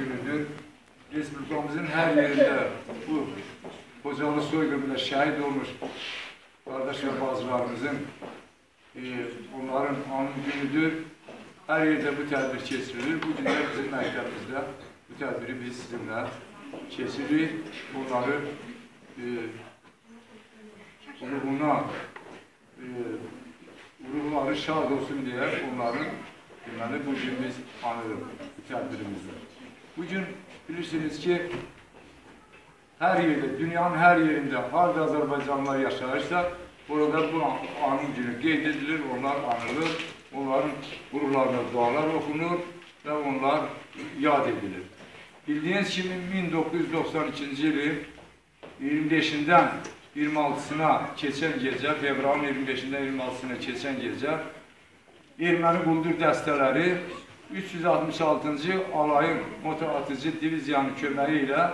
günüdür. Respublikamızın hər yerində bu Qocalı soyqırımında şəhid olmuş qardaş və bacılarımızın e, onların anım günüdür. Hər yerdə bu tədbir keçirilir. Bu gün də bizim məktəbimizdə bu tədbiri biz sizinlə keçiririk. Bunları e, ruhuna e, ruhları şad olsun deyə onların deməli bu gün biz anırıq bu. Bugün bilirsiniz ki hər yerdə, dünyanın hər yerində harada Azərbaycanlılar yaşayırsa orada bu anın günü qeyd edilir, onlar anılır, onların qururlarına dualar oxunur və onlar yad edilir. Bildiyiniz kimi 1992-ci ilin 25-dən 26-sına keçən gecə, fevralın 25-dən 26-sına keçən gecə erməni quldur dəstələri 366-cı alayın motoatıcı diviziyanın köməyi ilə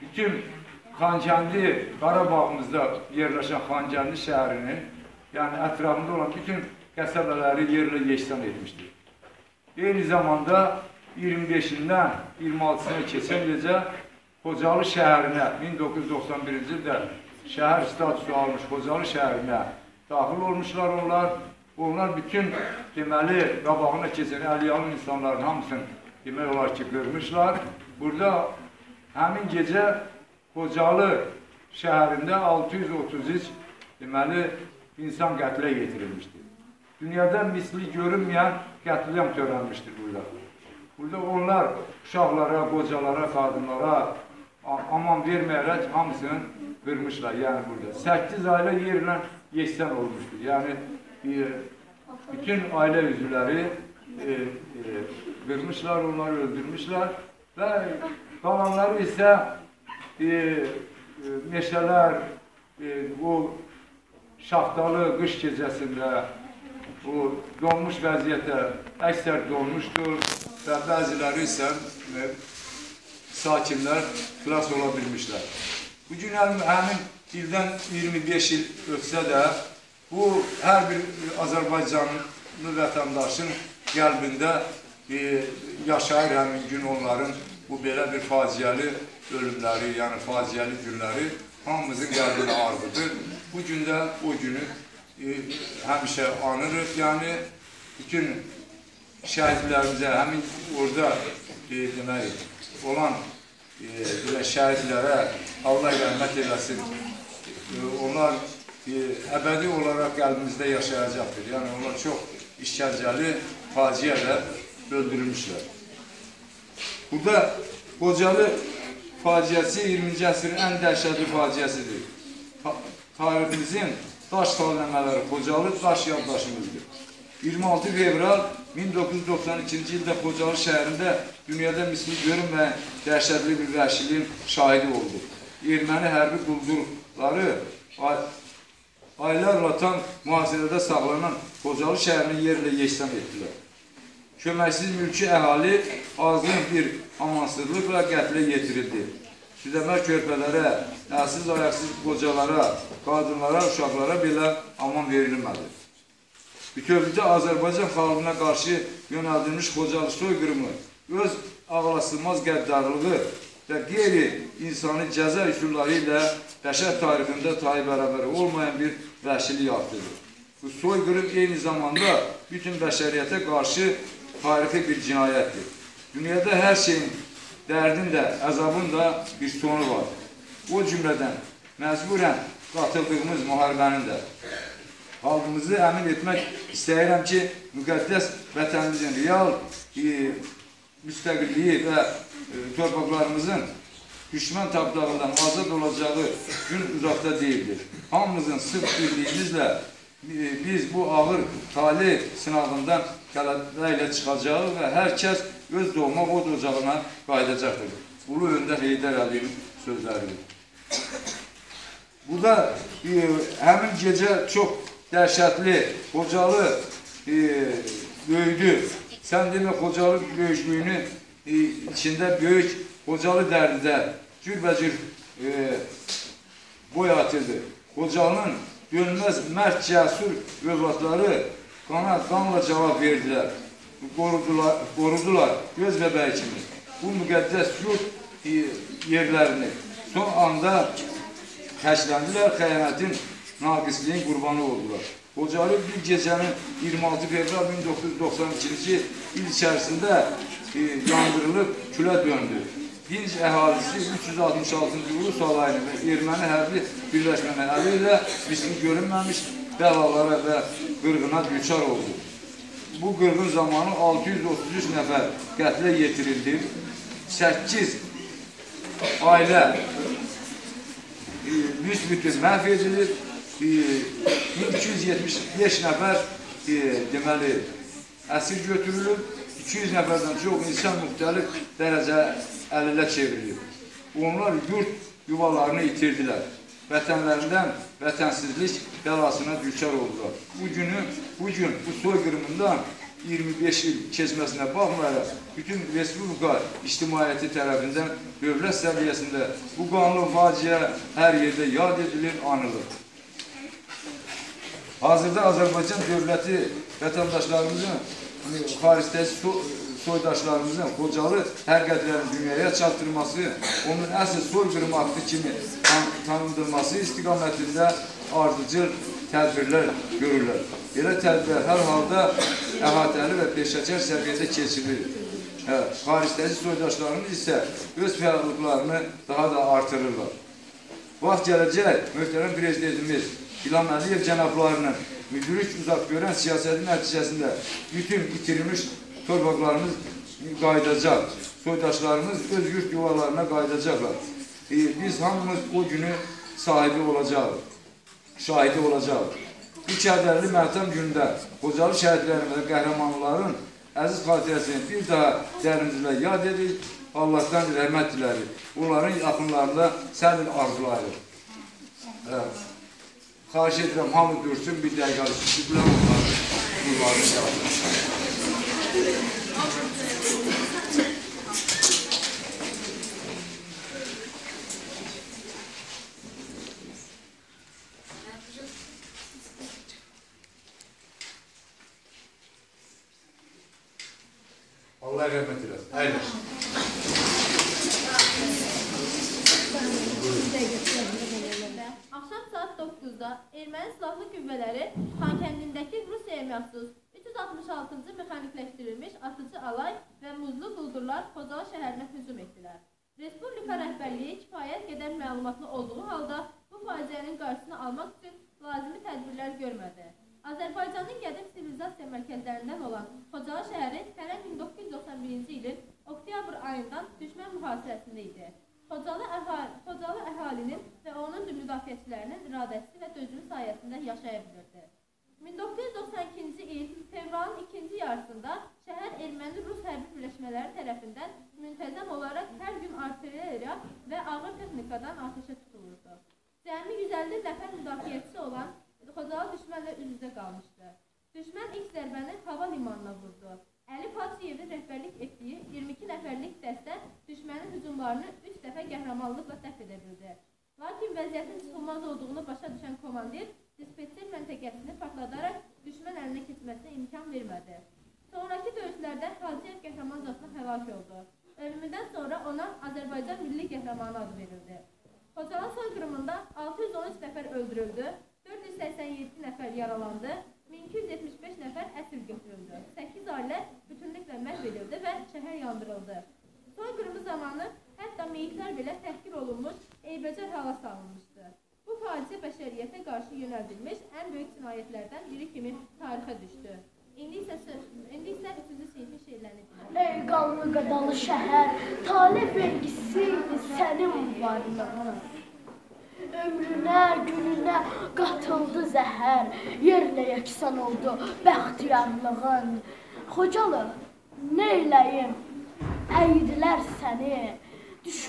bütün Xankəndi, Qarabağımızda yerləşən Xankəndi şəhərinin, yəni ətrafında olan bütün qəsəbələri yerlə yeşsan etmişdir. Eyni zamanda 25-dən 26-sına keçən gecə Xocalı şəhərinə 1991-ci ildə şəhər statusu almış Xocalı şəhərinə daxil olmuşlar onlar. Onlar bütün deməli qabağına keçən əliyalın insanların hamısını demək olar ki, qırmışlar. Burada həmin gecə Xocalı şəhərində 633 deməli insan qətlə yetirilmişdir. Dünyada misli görünməyən qətliam törənmişdir burada. Burada onlar uşaqlara, qocalara, qadınlara aman verməyərək hamısını qırmışlar, yəni burada. 8 ailə yerlə yeşsən olmuşdur. Yəni e, bütün ailə üzvləri e, e, qırmışlar, onları öldürmüşlər və qalanları isə e, e, meşələr, e, bu şaxtalı qış gecəsində bu donmuş vəziyyətə əksər donmuşdur və bəziləri isə e, sakinlər xilas ola bilmişlər. Bu gün həmin ildən 25 il ötsə də, bu hər bir Azərbaycanlı vətəndaşın qəlbində e, yaşayır həmin gün onların bu belə bir faciəli ölümləri, yəni faciəli günləri hamımızın qəlbinə ağrıdır. Bu gün də o günü e, həmişə anırıq, yəni bütün şəhidlərimizə, həmin orada e, demək, olan e, şəhidlərə Allah rəhmət eləsin. E, onlar e, əbədi olaraq qəlbimizdə yaşayacaqdır. Yəni onlar çox işgəncəli faciələ öldürülmüşlər. Burada Qocalı faciəsi 20-ci əsrin ən dəhşətli faciəsidir. Ta tariximizin daş salnəmələri Qocalı daş yaddaşımızdır. 26 fevral 1992-ci ildə Xocalı şəhərində dünyada misli görünməyən dəhşətli bir vəhşiliyin şahidi oldu. Erməni hərbi quldurları aylarla tam mühasirədə saxlanan Xocalı şəhərini yerlə yeşsəm etdilər. Köməksiz mülki əhali azlıq bir amansızlıqla qətlə yetirildi. Südəmər körpələrə, əlsiz ayaqsız qocalara, qadınlara, uşaqlara belə aman verilmədi. Bütövlükdə Azərbaycan xalqına qarşı yönəldilmiş Xocalı soyqırımı öz ağlasılmaz qəddarlığı və qeyri-insani cəza üsulları ilə bəşər tarixində tayı bərabər olmayan bir vəhşilik artıdır. Bu soyqırım eyni zamanda bütün bəşəriyyətə qarşı tarixi bir cinayətdir. Dünyada hər şeyin dərdin də, əzabın da bir sonu var. O cümlədən məcburən qatıldığımız müharibənin də xalqımızı əmin etmək istəyirəm ki, müqəddəs vətənimizin real e, müstəqilliyi və e, torpaqlarımızın düşmən tapdağından azad olacağı gün uzaqda deyildir. Hamımızın sırf birliyimizlə biz bu ağır tali sınavından qələbə ilə çıxacağı və hər kəs öz doğma od ocağına qayıdacaqdır. Ulu Öndər Heydər Əliyin sözləridir. Burada e, həmin gecə çox dəhşətli, qocalı e, böyüdü. Sən demə, qocalı böyüklüyünün e, içində böyük qocalı dərdidə cürbəcür e, boy atıldı. Qocalının dönməz mərd cəsur övladları qana qanla cavab verdilər. Qorudular, qorudular göz bəbəyi kimi. Bu müqəddəs yurt e, yerlərini son anda xərcləndilər, xəyanətin naqisliyin qurbanı oldular. Qocalı bir gecənin 26 fevral 1992-ci il içərisində e, yandırılıb külə döndü. Dinc əhalisi 366-cı Ulus alayını və erməni hərbi birləşmələri ilə misli görünməmiş bəlalara və qırğına düçar oldu. Bu qırğın zamanı 633 nəfər qətlə yetirildi. 8 ailə e, büsbütün məhv edilir. E, 1275 nəfər e, deməli əsir götürülüb. 200 nəfərdən çox insan müxtəlif dərəcə əlilə çevrilib. Onlar yurt yuvalarını itirdilər. Vətənlərindən vətənsizlik bəlasına düçar oldular. Bu günü, bu gün bu soyqırımından 25 il keçməsinə baxmayaraq, bütün Respublika ictimaiyyəti tərəfindən dövlət səviyyəsində bu qanlı faciə hər yerdə yad edilir, anılır. Hazırda Azərbaycan dövləti vətəndaşlarımızın xaricdəki so soydaşlarımızın Xocalı həqiqətlərini dünyaya çatdırması, onun əsl soyqırım aktı kimi tan tanındırması istiqamətində ardıcıl tədbirlər görürlər. Belə tədbirlər hər halda əhatəli və peşəkar səviyyədə keçirilir. Hə, xaricdəki soydaşlarımız isə öz fəallıqlarını daha da artırırlar. Vaxt gələcək, möhtərəm prezidentimiz İlham Əliyev cənablarının müdürlük uzaq görən siyasəti nəticəsində bütün itirilmiş torpaqlarımız qayıdacaq. Soydaşlarımız öz yurt yuvalarına qayıdacaqlar. E, biz hamımız o günü sahibi olacağıq, şahidi olacağıq. Bu kədərli məhtəm gündə Qocalı şəhidlərin və qəhrəmanların əziz xatirəsini bir daha dərinizlə yad edir, Allahdan rəhmət dilərik. Onların yaxınlarında səbir arzulayırıq. Evet. Xahiş edirəm, hamı görsün, bir dəqiqə üstü biləm onlar bunları yazır. Allah rahmet eylesin. Aynen. Axşam saat 9-da erməni silahlı qüvvələri Xankəndindəki Rusiyaya məxsus 366-cı mexanikləşdirilmiş atıcı alay və muzlu quldurlar Xocalı şəhərinə hücum etdilər. Respublika rəhbərliyi kifayət qədər məlumatlı olduğu halda bu faciənin qarşısını almaq üçün lazımi tədbirlər görmədi. Azərbaycanın qədim sivilizasiya mərkəzlərindən olan Xocalı şəhəri hələ 1991-ci ilin oktyabr ayından düşmən mühasirəsində idi. Xocalı, əhali, Xocalı əhalinin və onun müdafiəçilərinin iradəsi və dözümü sayəsində yaşaya bilirdi. 1992-ci komandir dispetçer məntəqəsini partladaraq düşmən əlinə keçməsinə imkan vermədi. Sonraki döyüşlərdə Hacıyev qəhrəmancasına həlak oldu. Ölümündən sonra ona Azərbaycan Milli Qəhrəmanı adı verildi. Xocalı soyqırımında 613 nəfər öldürüldü, 487 nəfər yaralandı, 1275 nəfər əsir götürüldü. 8 ailə bütünlüklə məhv edildi və şəhər yandırıldı. Soyqırımı zamanı hətta meyitlər belə təhqir olunmuş, eybəcər hala salınmışdı. Qarşı yönəldilmiş ən böyük cinayətlərdən biri kimi tarixə düşdü. İndi isə indi isə 3-cü sinifin şeirlərini dinləyirik. Ey qanlı qadalı şəhər, talih vergisi sənin varlığın. Ömrünə, gününə qatıldı zəhər, yerlə yeksan oldu bəxtiyarlığın. Xocalı, neyləyim? Əydilər səni,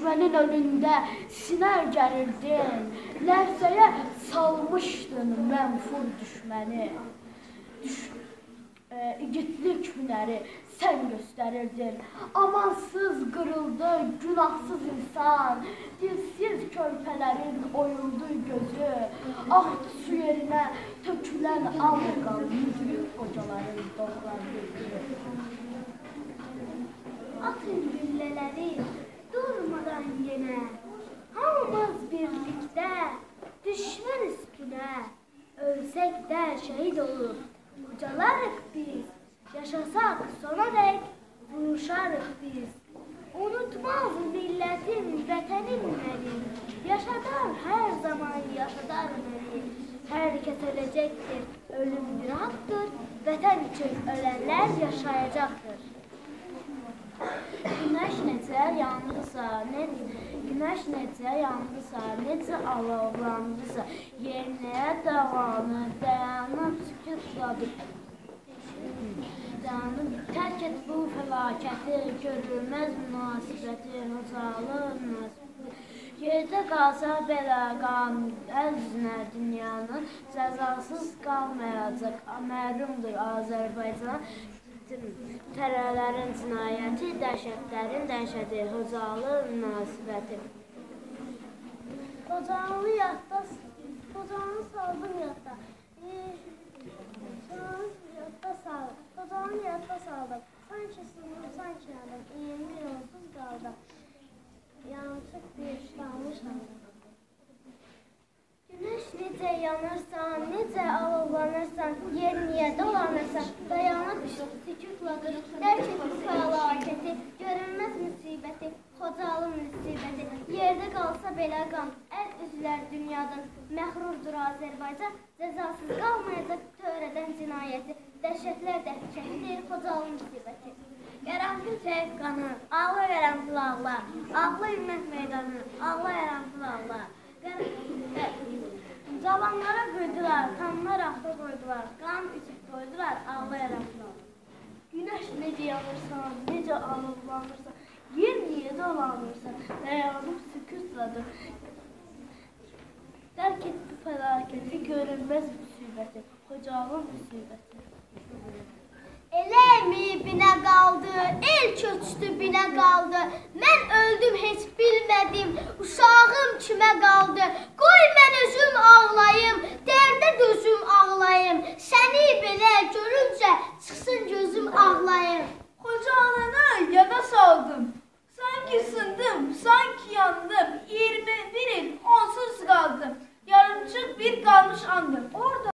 düşmənin önündə sinə gərirdin, lərzəyə salmışdın mənfur düşməni. Düş e, igidlik hünəri sən göstərirdin. Amansız qırıldı günahsız insan, dilsiz körpələrin oyuldu gözü, axdı su yerinə tökülən al qaldı qocaların doğulan gözü. Atın güllələri haqqdır, vətən üçün ölənlər yaşayacaqdır. Günəş necə yandısa, ne, günəş necə yandısa, necə alovlandısa, yer nəyə dağlanır, dayanıb sükutladı. Dayanıb tərk et bu fəlakəti, görülməz münasibəti, hızalır münasibəti. Yerdə qalsa belə qan, əznə dünyanın cəzasız qalmayacaq, mərumdur Azərbaycan. Tərələrin cinayəti, dəhşətlərin dəhşəti, hızalı münasibəti. Qocanı yadda, qocanı saldım yadda. Qocanı yadda saldım, qocanı yadda saldım. Sanki sınır, sanki yandım, 20 yolsuz qaldım. Yanlışıq bir işləmişəm. Günəş necə yanırsan, necə alovlanırsan, yer niyə dolanırsan, dayanıb sükutladır, dərk et bu fəlakəti, görünməz müsibəti, xocalı müsibəti, yerdə qalsa belə qan, əl üzlər dünyadan, məhrurdur Azərbaycan, cəzasız qalmayacaq törədən cinayəti, dəhşətlər dəhşətidir, xocalı müsibəti. Qəranfil çəyib qanı, ağla qəranfil ağla, ağla ümmet meydanı, ağla qəranfil ağla. Cavanlara qıydılar, kanlar axta qoydular, qan içib qoydular, ağlayarak Günəş necə yanırsan, necə alovlanırsan, yer niyə dolanırsan, dayanıb sükutladır. Dərk et bu fəlakəti, görünməz müsibəti, xocalın müsibəti. Elə üstübinə qaldı. Mən öldüm, heç bilmədim, uşağım kimə qaldı? Qoy mən özüm ağlayım, dərdə dözüm ağlayım. Səni belə görüncə çıxsın gözüm ağlayım. Xoca anana yana saldım. Sanki sındım, sanki yandım. 21 il onsuz qaldım. Yarımçıq bir qalmış andım. Orada